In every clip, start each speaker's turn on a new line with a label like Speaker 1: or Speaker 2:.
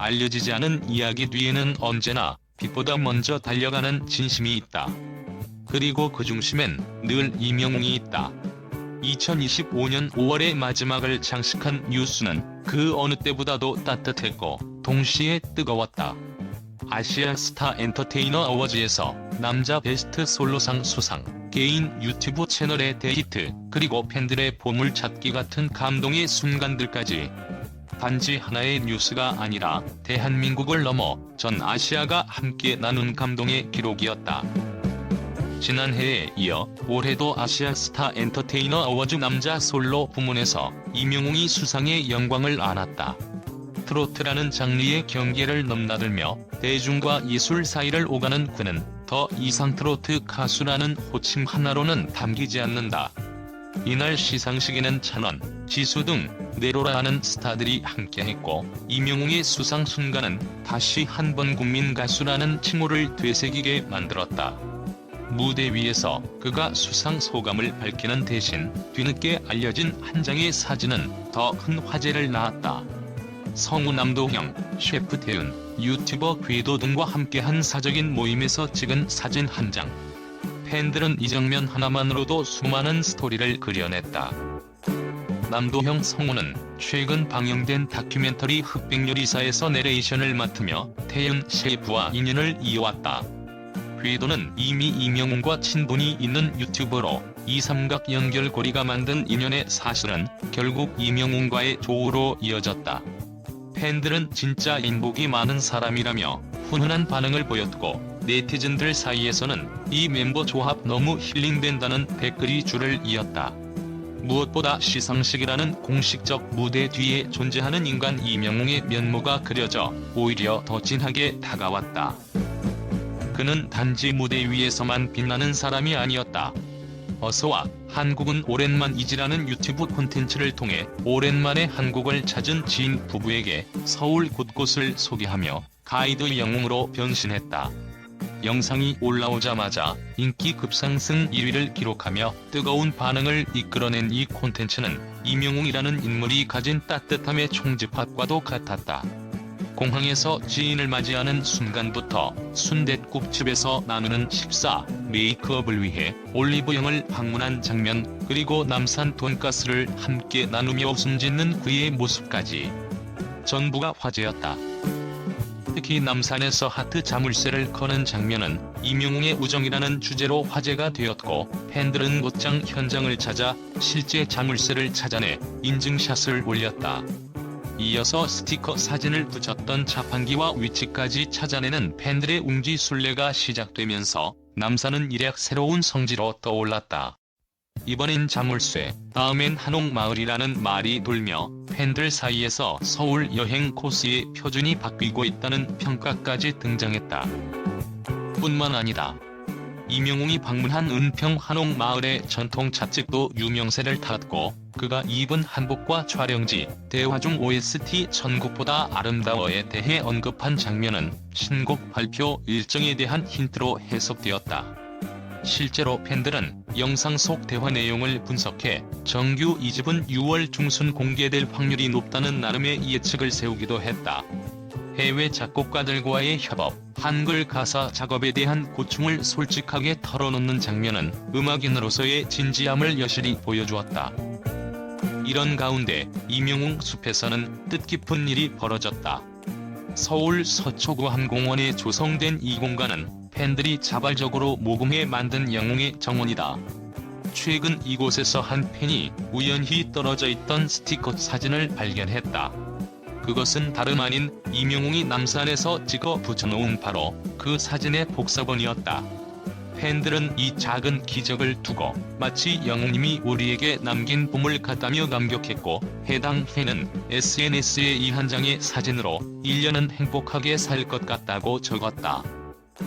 Speaker 1: 알려지지 않은 이야기 뒤에는 언제나 빛보다 먼저 달려가는 진심이 있다. 그리고 그 중심엔 늘 이명웅이 있다. 2025년 5월의 마지막을 장식한 뉴스는 그 어느 때보다도 따뜻했고 동시에 뜨거웠다. 아시아 스타 엔터테이너 어워즈에서 남자 베스트 솔로상 수상, 개인 유튜브 채널의 대히트, 그리고 팬들의 보물찾기 같은 감동의 순간들까지 단지 하나의 뉴스가 아니라 대한민국을 넘어 전 아시아가 함께 나눈 감동의 기록이었다. 지난해에 이어 올해도 아시아 스타 엔터테이너 어워즈 남자 솔로 부문에서 이명웅이 수상의 영광을 안았다. 트로트라는 장르의 경계를 넘나들며 대중과 예술 사이를 오가는 그는 더 이상 트로트 가수라는 호칭 하나로는 담기지 않는다. 이날 시상식에는 찬원, 지수 등 네로라 하는 스타들이 함께했고 이명웅의 수상 순간은 다시 한 번 국민 가수라는 칭호를 되새기게 만들었다. 무대 위에서 그가 수상 소감을 밝히는 대신 뒤늦게 알려진 한 장의 사진은 더 큰 화제를 낳았다. 성우 남도형, 셰프 태윤, 유튜버 궤도 등과 함께한 사적인 모임에서 찍은 사진 한 장. 팬들은 이 장면 하나만으로도 수많은 스토리를 그려냈다. 남도형 성우는 최근 방영된 다큐멘터리 흑백요리사에서 내레이션을 맡으며 태윤 셰프와 인연을 이어왔다. 궤도는 이미 이명웅과 친분이 있는 유튜버로 이 삼각 연결고리가 만든 인연의 사실은 결국 이명웅과의 조우로 이어졌다. 팬들은 진짜 인복이 많은 사람이라며 훈훈한 반응을 보였고 네티즌들 사이에서는 이 멤버 조합 너무 힐링된다는 댓글이 줄을 이었다. 무엇보다 시상식이라는 공식적 무대 뒤에 존재하는 인간 이명웅의 면모가 그려져 오히려 더 진하게 다가왔다. 그는 단지 무대 위에서만 빛나는 사람이 아니었다. 어서와 한국은 오랜만이지라는 유튜브 콘텐츠를 통해 오랜만에 한국을 찾은 지인 부부에게 서울 곳곳을 소개하며 가이드 영웅으로 변신했다. 영상이 올라오자마자 인기 급상승 1위를 기록하며 뜨거운 반응을 이끌어낸 이 콘텐츠는 이명웅이라는 인물이 가진 따뜻함의 총집합과도 같았다. 공항에서 지인을 맞이하는 순간부터 순댓국집에서 나누는 식사, 메이크업을 위해 올리브영을 방문한 장면, 그리고 남산 돈가스를 함께 나누며 웃음 짓는 그의 모습까지 전부가 화제였다. 특히 남산에서 하트 자물쇠를 거는 장면은 이명웅의 우정이라는 주제로 화제가 되었고 팬들은 곧장 현장을 찾아 실제 자물쇠를 찾아내 인증샷을 올렸다. 이어서 스티커 사진을 붙였던 자판기와 위치까지 찾아내는 팬들의 웅지 순례가 시작되면서 남산은 일약 새로운 성지로 떠올랐다. 이번엔 자물쇠, 다음엔 한옥마을이라는 말이 돌며 팬들 사이에서 서울 여행 코스의 표준이 바뀌고 있다는 평가까지 등장했다. 뿐만 아니다. 이명웅이 방문한 은평 한옥마을의 전통 찻집도 유명세를 탔고 그가 입은 한복과 촬영지, 대화 중 OST 전곡보다 아름다워에 대해 언급한 장면은 신곡 발표 일정에 대한 힌트로 해석되었다. 실제로 팬들은 영상 속 대화 내용을 분석해 정규 2집은 6월 중순 공개될 확률이 높다는 나름의 예측을 세우기도 했다. 해외 작곡가들과의 협업, 한글 가사 작업에 대한 고충을 솔직하게 털어놓는 장면은 음악인으로서의 진지함을 여실히 보여주었다. 이런 가운데 이명웅 숲에서는 뜻깊은 일이 벌어졌다. 서울 서초구 한 공원에 조성된 이 공간은 팬들이 자발적으로 모금해 만든 영웅의 정원이다. 최근 이곳에서 한 팬이 우연히 떨어져 있던 스티커 사진을 발견했다. 그것은 다름 아닌 이명웅이 남산에서 찍어 붙여놓은 바로 그 사진의 복사본이었다. 팬들은 이 작은 기적을 두고 마치 영웅님이 우리에게 남긴 보물 같다며 감격했고 해당 팬은 SNS에 이 한 장의 사진으로 1년은 행복하게 살 것 같다고 적었다.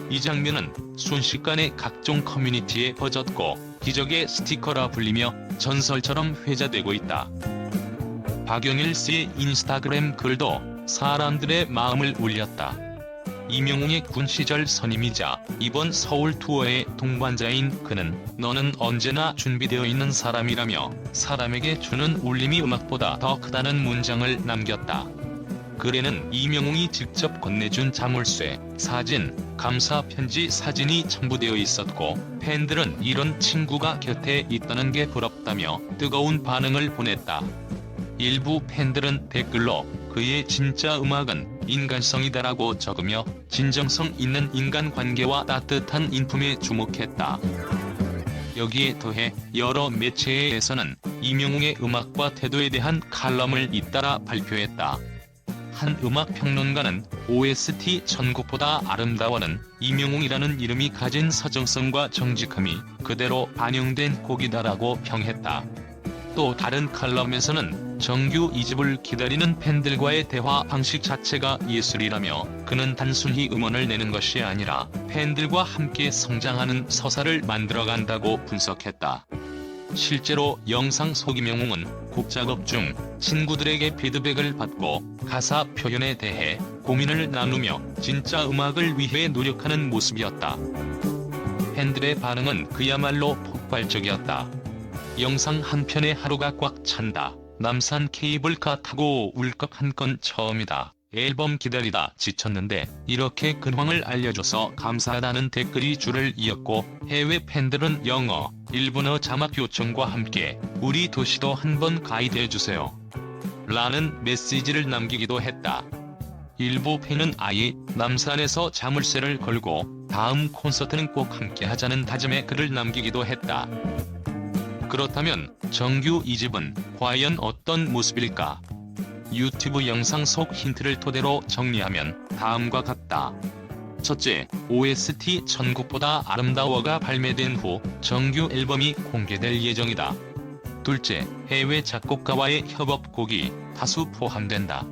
Speaker 1: 이 장면은 순식간에 각종 커뮤니티에 퍼졌고 기적의 스티커라 불리며 전설처럼 회자되고 있다. 박영일 씨의 인스타그램 글도 사람들의 마음을 울렸다. 이명웅의 군 시절 선임이자 이번 서울 투어의 동반자인 그는 너는 언제나 준비되어 있는 사람이라며 사람에게 주는 울림이 음악보다 더 크다는 문장을 남겼다. 글에는 이명웅이 직접 건네준 자물쇠, 사진, 감사 편지 사진이 첨부되어 있었고 팬들은 이런 친구가 곁에 있다는 게 부럽다며 뜨거운 반응을 보냈다. 일부 팬들은 댓글로 그의 진짜 음악은 인간성이다라고 적으며 진정성 있는 인간관계와 따뜻한 인품에 주목했다. 여기에 더해 여러 매체에서는 이명웅의 음악과 태도에 대한 칼럼을 잇따라 발표했다. 한 음악 평론가는 OST 천국보다 아름다워는 이명웅이라는 이름이 가진 서정성과 정직함이 그대로 반영된 곡이다라고 평했다. 또 다른 칼럼에서는 정규 2집을 기다리는 팬들과의 대화 방식 자체가 예술이라며 그는 단순히 음원을 내는 것이 아니라 팬들과 함께 성장하는 서사를 만들어간다고 분석했다. 실제로 영상 속 이명웅은 곡 작업 중 친구들에게 피드백을 받고 가사 표현에 대해 고민을 나누며 진짜 음악을 위해 노력하는 모습이었다. 팬들의 반응은 그야말로 폭발적이었다. 영상 한 편에 하루가 꽉 찬다. 남산 케이블카 타고 울컥 한 건 처음이다. 앨범 기다리다 지쳤는데 이렇게 근황을 알려줘서 감사하다는 댓글이 줄을 이었고 해외 팬들은 영어, 일본어 자막 요청과 함께 우리 도시도 한번 가이드해주세요. 라는 메시지를 남기기도 했다. 일부 팬은 아예 남산에서 자물쇠를 걸고 다음 콘서트는 꼭 함께 하자는 다짐의 글을 남기기도 했다. 그렇다면 정규 2집은 과연 어떤 모습일까? 유튜브 영상 속 힌트를 토대로 정리하면 다음과 같다. 첫째, OST 천국보다 아름다워가 발매된 후 정규 앨범이 공개될 예정이다. 둘째, 해외 작곡가와의 협업곡이 다수 포함된다.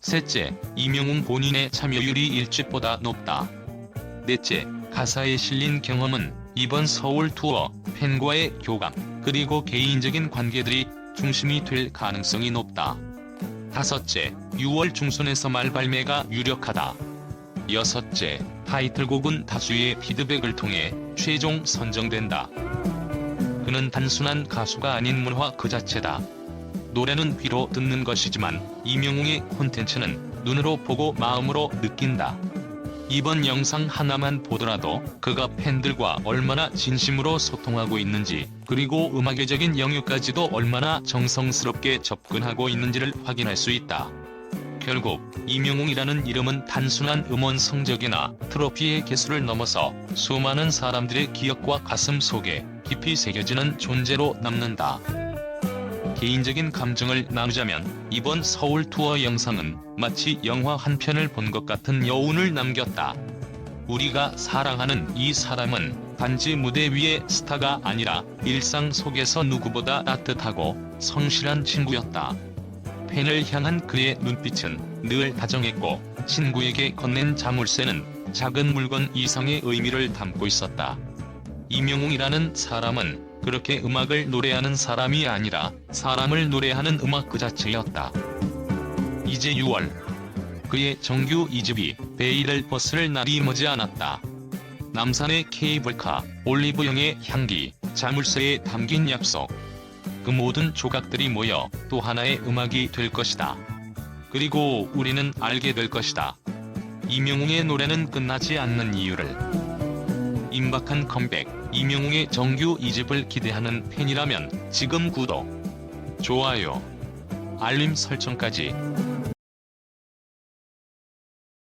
Speaker 1: 셋째, 이명웅 본인의 참여율이 일집보다 높다. 넷째, 가사에 실린 경험은 이번 서울 투어 팬과의 교감 그리고 개인적인 관계들이 중심이 될 가능성이 높다. 다섯째, 6월 중순에서 말 발매가 유력하다. 여섯째, 타이틀곡은 다수의 피드백을 통해 최종 선정된다. 그는 단순한 가수가 아닌 문화 그 자체다. 노래는 귀로 듣는 것이지만 이명웅의 콘텐츠는 눈으로 보고 마음으로 느낀다. 이번 영상 하나만 보더라도 그가 팬들과 얼마나 진심으로 소통하고 있는지 그리고 음악의적인 영역까지도 얼마나 정성스럽게 접근하고 있는지를 확인할 수 있다. 결국 이명웅이라는 이름은 단순한 음원 성적이나 트로피의 개수를 넘어서 수많은 사람들의 기억과 가슴 속에 깊이 새겨지는 존재로 남는다. 개인적인 감정을 나누자면 이번 서울 투어 영상은 마치 영화 한 편을 본 것 같은 여운을 남겼다. 우리가 사랑하는 이 사람은 단지 무대 위의 스타가 아니라 일상 속에서 누구보다 따뜻하고 성실한 친구였다. 팬을 향한 그의 눈빛은 늘 다정했고 친구에게 건넨 자물쇠는 작은 물건 이상의 의미를 담고 있었다. 이명웅이라는 사람은 그렇게 음악을 노래하는 사람이 아니라 사람을 노래하는 음악 그 자체였다. 이제 6월 그의 정규 2집이 베일을 버스를 날이 머지않았다. 남산의 케이블카, 올리브영의 향기, 자물쇠에 담긴 약속. 그 모든 조각들이 모여 또 하나의 음악이 될 것이다. 그리고 우리는 알게 될 것이다. 이명웅의 노래는 끝나지 않는 이유를. 임박한 컴백, 이명웅의 정규 2집을 기대하는 팬이라면 지금 구독, 좋아요, 알림 설정까지